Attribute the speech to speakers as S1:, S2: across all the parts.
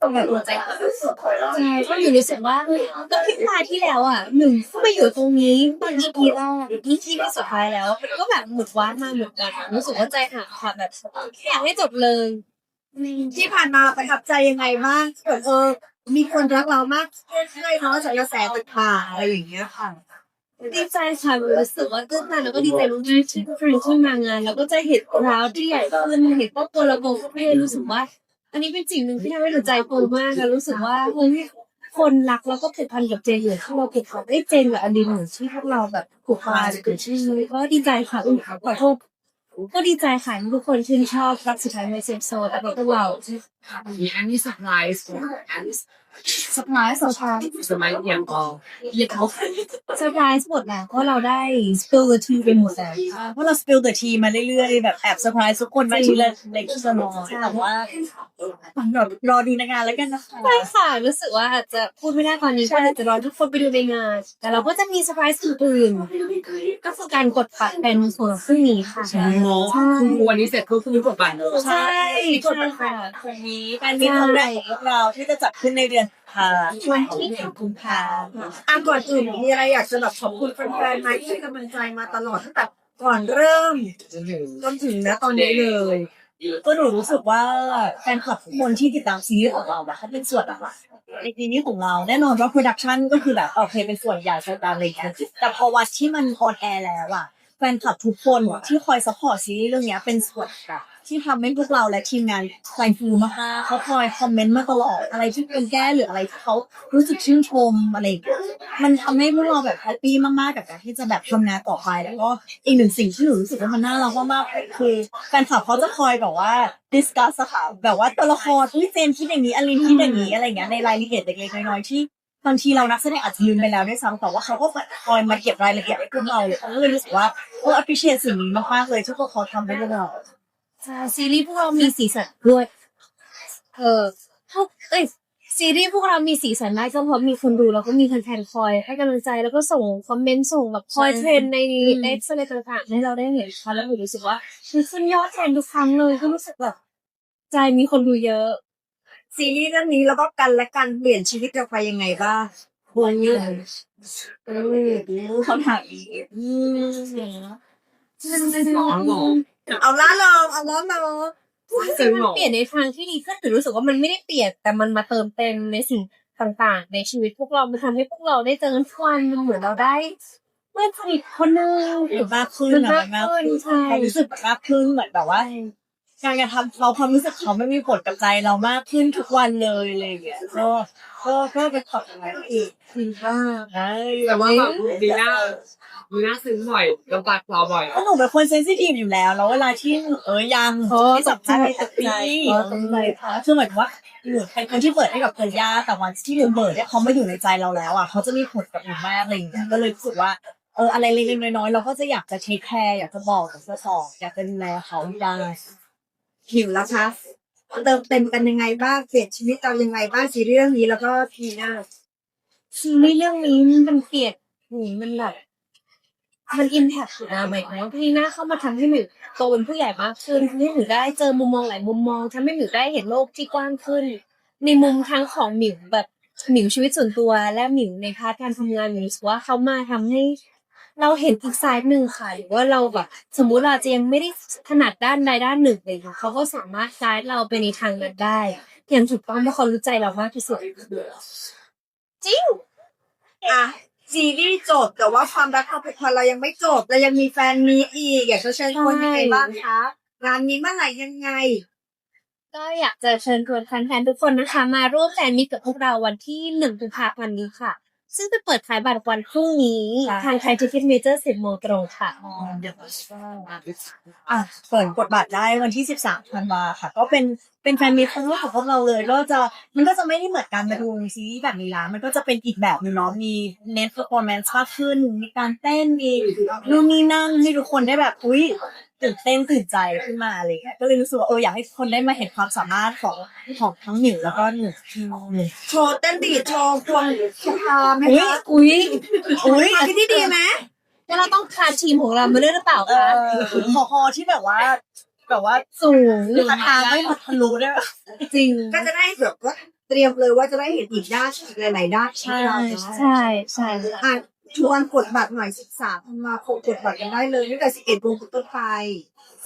S1: ตรงแบบหัวใจใช่ก็อยู่รู้สึกว่าเฮ้ยก็พิพาที่แล้วอะหนึ่งก็มาอยู่ตรงนี้ตอนนี้กีแรกอีที่ที่สุดท้ายแล้วมันก็แบบหมุดว้ามาเหมือนกันรู้สึกว่าใจหายค่ะแบบอยากให้จบเลย
S2: ที่ผ่านมาประทับใจยังไงบ้างแบบเออ มีคนรักเรามากขึ้นเลยเนาะจากกระแสต่างๆอะไรอย่างเงี้ยค่ะ
S1: ดีใจค่ะรู้สึกว่าตื่นเต้นแล้วก็ดีใจมากๆที่ทุกคนขึ้นมางาน แล้วก็จะเห็นราวที่ใหญ่ขึ้นเห็นครอบครัวระบบก็ให้รู้สึกว่า อันนี้เป็นสิ่งหนึ่งที่ทำให้หนูใจฟูมากค่ะรู้สึกว่าเฮ้ยคนรักแล้วก็ผูกพันกับเจนเหมือนที่เราผูกพันได้เจนกับอลินเหมือนที่พวกเราแบบผูกพันเกิดชื่อนี้ก็ดีใจค่ะอุ้ยขอโทษก็ดีใจค่ะที่ทุกคนชื่นชอบรักสุดท้ายในเซฟโซนแต่พวกเรา
S3: มีอันนี้เซอร์ไพรส์อันนี้
S1: สปายสปาย
S3: สมัยเรียนพอ
S1: เรียกเขาเซอร์ไพรส์หมดแล้วเพราะเราได้สปิลเลอร์ทีไปหมดแล้ว
S2: เพราะเราสปิลเดอะทีมาเรื่อยๆแบบแอบเซอร์ไพรส์ทุกคนมาทีละเล็กทีละน้อยแต่ว่าแบบรอดูในงานแล้วกันนะคะ
S1: ใช่ค่ะ รู้สึกว่าอาจจะพูดไม่ได้ตอนนี้ก็อาจจะรอทุกคนไปดูในงาน แต่เราก็จะมีเซอร์ไพรส์อื่นๆก็คือการกดบัตรเป็นส่วนพรุ่งนี้ค่ะ
S3: ใช่วันนี้เสร็จคือคือกดบัตรเลย
S1: ใช่
S2: กดบัตรครั้งนี้การมีครั้งแรกของพวกเราที่จะจัดขึ้นในเดือนพา
S1: วันที่หนึ่งกุมภา
S2: อะก่อนอื่นมีอะไรอยากจะแบบขอบคุณแฟนๆไหมที่ให้กำลังใจมาตลอดตั้งแต่ก่อนเริ่มจนถึงนะตอนนี้เลยก็หนูรู้สึกว่าแฟนคลับทุกคนที่ติดตามซีรีส์ของเราแบบเขาเป็นส่วนหลักในซีรีส์ของเราแน่นอนว่าโปรดักชันก็คือแบบโอเคเป็นส่วนใหญ่ส่วนต่างอะไรอย่างเงี้ยแต่พอวันที่มันออนแอร์แล้วอะแฟนคลับทุกคนที่คอยซัพพอร์ตซีรีส์เรื่องเนี้ยเป็นส่วนหลัก ที่ทำให้พวกเราและทีมงานใจฟูมากๆเขาคอยคอมเมนต์มาตลอดอะไรที่เป็นแก้หรืออะไรที่เขารู้สึกชื่นชมอะไรมันทำให้พวกเราแบบแฮปปี้มากๆกับการที่จะแบบทำงานต่อไปแล้วก็อีกหนึ่งสิ่งที่หนูรู้สึกว่ามันน่ารักมากๆคือแฟนคลับเขาจะคอยแบบว่าดิสคัสค่ะแบบว่าตัวละครที่เจนคิดอย่างนี้อลินคิดอย่างนี้อะไรเงี้ยในรายละเอียดเล็กๆน้อยๆที่บางทีเรานักแสดงอาจจะลืมไปแล้วด้วยซ้ำแต่ว่าเขาก็คอยมาเก็บรายละเอียดให้พวกเราเลยเขาก็เลยรู้สึกว่าเออ appreciate สิ่งนี้มากๆเลยที่พวกเขาทำให้พวกเรา
S1: ซีรีส์พวกเรามีสีสันด้วย เออพวกเอ้ยซีรีส์พวกเรามีสีสันได้ก็เพราะมีคนดูแล้วก็มีแฟนๆคอยให้กำลังใจแล้วก็ส่งคอมเมนต์ส่งแบบคอยเทรนในในอะไรต่างๆให้เราได้เห็นค่ะแล้วหนูรู้สึกว่ามันขึ้นยอดเทรนทุกครั้งเลยก็รู้สึกแบบใจมีคนดูเยอะ
S2: ซีรีส์เรื่องนี้แล้วก็กันและกันเปลี่ยนชีวิตเราไปยังไงบ้างควรยืนเออเขาถามอีก
S1: อืม
S3: น้องบอก
S2: เอาละลองเอาละลอง
S3: ซึ้งหรอ
S1: เปลี่ยนในทางที่ดีขึ้นแต่รู้สึกว่ามันไม่ได้เปลี่ยนแต่มันมาเติมเต็มในสิ่งต่างๆ ในชีวิตพวกเรามันทำให้พวกเราได้เจอกันทุกวันมันเหมือนเราได้เพื่อนสนิทคนหนึง
S2: หรือมากขึ้นอะ
S1: มาก
S2: มาก
S1: ขึ้น
S2: ขึ้น
S1: ใช่
S2: ความรู้สึกมากขึ้นเหมือนแบบว่า การกระทำเราความรู้สึกเขาไม่มีผลกับใจเรามากขึ้นทุกวันเลยอะไรอย่างเงี้ยก็ก็ก็เป็นขอบคุณอีก
S1: คือว่า
S2: ใช่
S3: แต่ว่าแบบดีน่าดีน่าซึ้งบ่อยลำบากเราบ่อย
S2: เพราะหนูเป็นคนเซนซิทีฟอยู่แล้ว แล้วเวลาที่เออยัง
S1: โอ้
S2: ที่สัมภาษณ์ตกใจตกใจค่ะคือเหมือนว่าหนูเป็นคนที่เปิดให้กับเพื่อนยาแต่วันที่หนูเปิดเนี่ยเขามาอยู่ในใจเราแล้วอะเขาจะมีผลกับหนูมากอะไรอย่างเงี้ยก็เลยรู้สึกว่าเอออะไรเล็กๆน้อยๆเราก็จะอยากจะเทคแคร์อยากจะบอกอยากจะสอนอยากจะดูแลเขาให้ได้ หิวแล้วคะเติมเต็มกันยังไงบ้างเปลี่ยนชีวิตเรายังไงบ้างซีรีส์เรื่องนี้แล้วก็ทีหน้า
S1: ซีรีส์เรื่องนี้มันเปลี่ยนหูมันแบบมันอิมแพคนะหมายถึงว่าพี่หน้าเข้ามาทำให้หนูโตเป็นผู้ใหญ่มากขึ้นทำให้หนูได้เจอมุมมองหลายมุมมองทำให้หนูได้เห็นโลกที่กว้างขึ้น ในมุมทั้งของหมิวแบบหมิวชีวิตส่วนตัวและหมิวในพาร์ทการทำงานหมิวรู้สึกว่าเขามาทำให้ เราเห็นอีกไซด์หนึ่งค่ะ หรือว่าเราแบบสมมุติเราจะยังไม่ได้ถนัดด้านใดด้านหนึ่งเลยค่ะเขาก็สามารถไกด์เราไปในทางนั้นได้อย่างถูกต้องเพราะเขารู้ใจเรามากที่สุดจริง
S2: อะซีรีส์จบแต่ว่าความรักความผูกพันเรายังไม่จบเรายังมีแฟนมีอีกอยากจะเชิญชวนยังไงบ้างคะงานนี้เมื่อไหร่ยังไง
S1: ก็อยากจะเชิญชวนแฟนๆทุกคนนะคะ มาร่วมแฟนมิตรกับพวกเราวันที่หนึ่งกุมภาพันธ์นี้ค่ะ ซึ่งจะเปิดขายบัตรวันพรุ่งนี้
S2: ค่ะ
S1: ทางไทยทิเก็ตเมเจอร์สิบโมงตรงค่ะ
S2: อะเปิดกดบัตรได้วันที่ 13ธันวาค่ะ ก็เป็นเป็นแฟนมีครั้งแรกของพวกเราเลยก็จะมันก็จะไม่ได้เหมือนกันมาดูซีรีส์แบบนี้ละมันก็จะเป็นอีกแบบหนึงเนาะมีเน้น performance มากขึ้น มีการเต้นมีนู่นนี่นั่นให้ทุกคนได้แบบอุ้ยตื่นเต้นตื่นใจขึ้นมาอะไรอย่างเงี้ยก็เลยรู้สึกว่าเอออยากให้ทุกคนได้มาเห็นความสามารถของของทั้งหนิวแล้วก็หนึ่งโชว์เต้นดีดโชว์ควงคาไหม
S1: อุ้ย
S2: คะ
S1: อุ้ย
S2: อุ้ยคิดที่ดีไหม
S1: แล้วเราต้องพาทีมของเรามาด้วยหรือเปล่า
S2: เอ
S1: คะ
S2: อหอคอที่แบบว่า แบบว่า
S1: สูง
S2: ทางไม่ทะลุได้แบบ
S1: จริง
S2: ก็จะได้แบบว่า
S4: เตรียมเลยว่าจะได้เห็นอีกด้านอีกหลายๆด้าน
S1: ใช่
S4: ของเราเนอะ
S1: ใช่ใช่
S4: อะชวนกดบัตรหน่อย13ธันวาคมกดบัตรกันได้เลยตั้งแต่11โมงเป็นต้นไป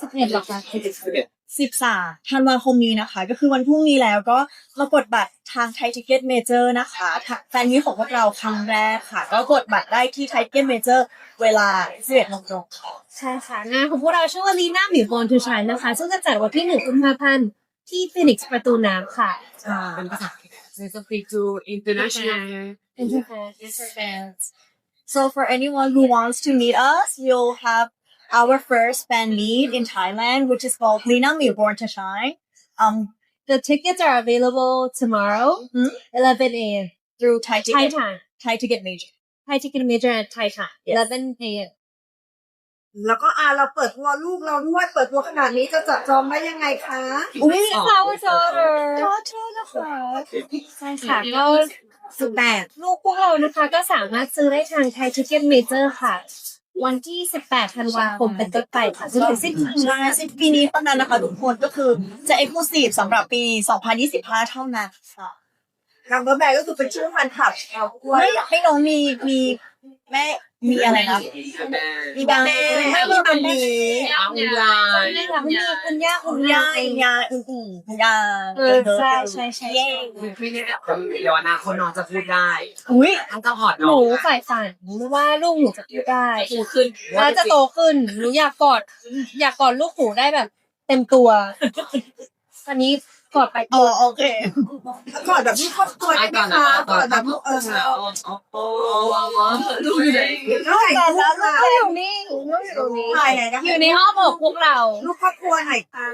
S1: สิบเอ็ดหรอคะ
S2: สิ บสามธันวาคมนี้นะคะ ก็คือวันพรุ่งนี้แล้วก็มากดบัตรทางไทยทิเก็ตเมเจอร์นะคะแฟนนี้ของพวกเราครั้งแรกค่ะ ก็กดบัตรได้ที่ไทยทิเก็ตเมเจอร์เวลา11โมงตรงค่ะ
S1: ใช่ค่ะงานของพวกเราชื่อว่าลีน่าหมิวบอลทูชัยนะคะ ซึ่งจะจัดวันที่หนึ่งกุมภาพันธ์ที่ฟินิกซ์ประตูน้ำค่ะ
S3: เป็นภาษาเซนส์ฟิกทูอินเตอร์เนชั่นแนล
S2: So for anyone who wants to meet us, you'll have our first fan meet in Thailand, which is called Lina Me Born to Shine. Um,
S1: The tickets are available tomorrow,
S2: Hmm?
S1: 11 a.m.
S2: through Thai
S1: Thai
S2: Ticket,
S1: time.
S2: Thai Ticket Major.
S1: Thai ticket major at Thai time. 11 a.m.
S4: แล้วก็อะเราเปิดตัวลูกเราด้วยเปิดตัวขนาดนี้จะจับจองได้ยังไงคะ
S1: อุ้ย flower daughter
S2: ขอโทษนะคะ
S1: ใช่ค่ะก็
S4: สุดแปด
S1: ลูกพวกเรานะคะ ก็สามารถซื้อได้ทาง Thai ticket major ค่ะ วันที่ 18 ธันวาคมเป็นต้นไปค่ะจนถึงสิ้นปี
S2: ใช่สิ้นปีนี้เท่านั้นนะคะทุกคนก็คือจะ exclusive สำหรับปี 2025 เท่านั้นค่ะ
S4: คำว่าแบกก็คือเป็นชื่อพันธุ์ผับเราด้วย
S2: ไม่อยากให้น้องมีมีแม่ มีอะไรนะมีบาง
S4: แม่
S2: ไม่มีบันนี้
S3: เอาลาย
S1: ไม่ค่ะไม่มีคุณย่าคุ
S2: คุณณ
S1: ยายา
S2: ยยาอื่นๆคุณยา
S1: เออใช่ใช่ใช่
S2: เย้
S3: พี่เนี่ยเดี๋ยวอนาคตน้องจะพูดได้
S2: อุ้ย
S3: ต้องจะหอด
S1: ห
S3: น้
S1: นู
S3: อง
S1: ฝ่ายฝันว่าลูกหนูจะพูดได้
S3: พูดขึ้น
S1: แล้วจะโตขึ้นหนูอยากกอด อยากกอดลูกหนูได้แบบ เต็มตัว ตอนนี้กอดไป
S2: อ๋อโอเค
S4: ก่อนแบบที่ครอบครัว
S3: ไอ้
S4: ได้ไหม
S3: ก่อน
S4: คะ
S3: นะ
S4: ก่อนแบบเออ
S3: โอ้โหดูดิ
S4: แล้วไหนลูกเรา
S1: ลูกอยู่นี่ลูกอยู่ตรงนี้
S4: ถ่ายไหนนะ
S1: อยู่ในห้องอกพวกเรา
S4: ลูกครอบครัวไหนคะ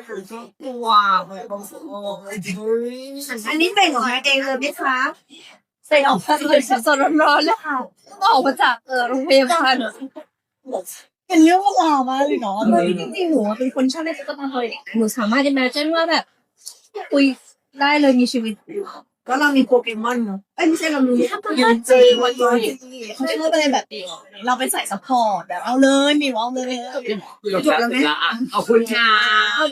S3: ตัวโอ้โห
S4: อันนี้เป็นของแม่เองเลยไหมคะ
S1: ใส่ออกมาเลยสดๆร้อนๆเลยค่ะต้องออกมาจากเออโรงพยาบาล
S2: เป็นเรื่องราวมากเลยเนาะ
S1: เออจริงๆหนูอะเป็นคนชอบเล่นตุ๊กตาตัวเด็กหนูสามารถ imagine ว่าแบบ คุยได้เลยมีชีวิตอยู่
S4: ก็เรามีโปเกมอนเนาะเอ้ยไม่ใช่เรามี
S3: ยืนจริงวันนี้
S2: เขาชอบอะไรแบบเราเป็นสายซัพพอร์ตแบบเอาเลยมีเอาเลย
S3: จบแล้วไหมเอาคุณค่ะ
S1: เอา